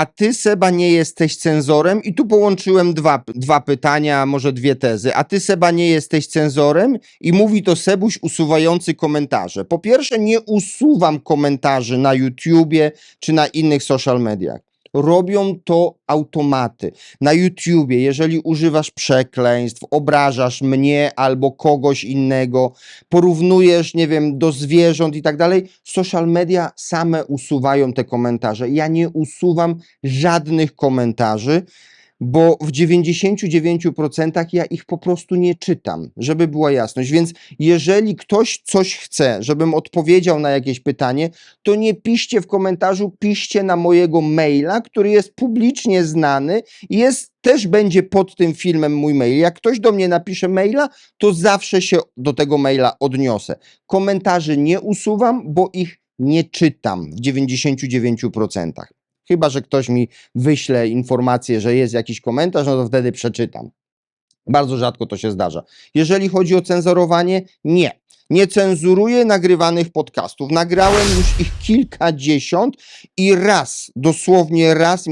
a ty, Seba, nie jesteś cenzorem? I tu połączyłem dwa, dwa pytania, może dwie tezy. A ty, Seba, nie jesteś cenzorem? I mówi to Sebuś usuwający komentarze. Po pierwsze, nie usuwam komentarzy na YouTubie czy na innych social mediach. Robią to automaty. Na YouTubie, jeżeli używasz przekleństw, obrażasz mnie albo kogoś innego, porównujesz, nie wiem, do zwierząt i tak dalej, social media same usuwają te komentarze. Ja nie usuwam żadnych komentarzy, bo w 99% ja ich po prostu nie czytam, żeby była jasność. Więc jeżeli ktoś coś chce, żebym odpowiedział na jakieś pytanie, to nie piszcie w komentarzu, piszcie na mojego maila, który jest publicznie znany jest, też będzie pod tym filmem mój mail. Jak ktoś do mnie napisze maila, to zawsze się do tego maila odniosę. Komentarzy nie usuwam, bo ich nie czytam w 99%. Chyba, że ktoś mi wyśle informację, że jest jakiś komentarz, no to wtedy przeczytam. Bardzo rzadko to się zdarza. Jeżeli chodzi o cenzurowanie, nie. Nie cenzuruję nagrywanych podcastów. Nagrałem już ich kilkadziesiąt i raz, dosłownie raz mi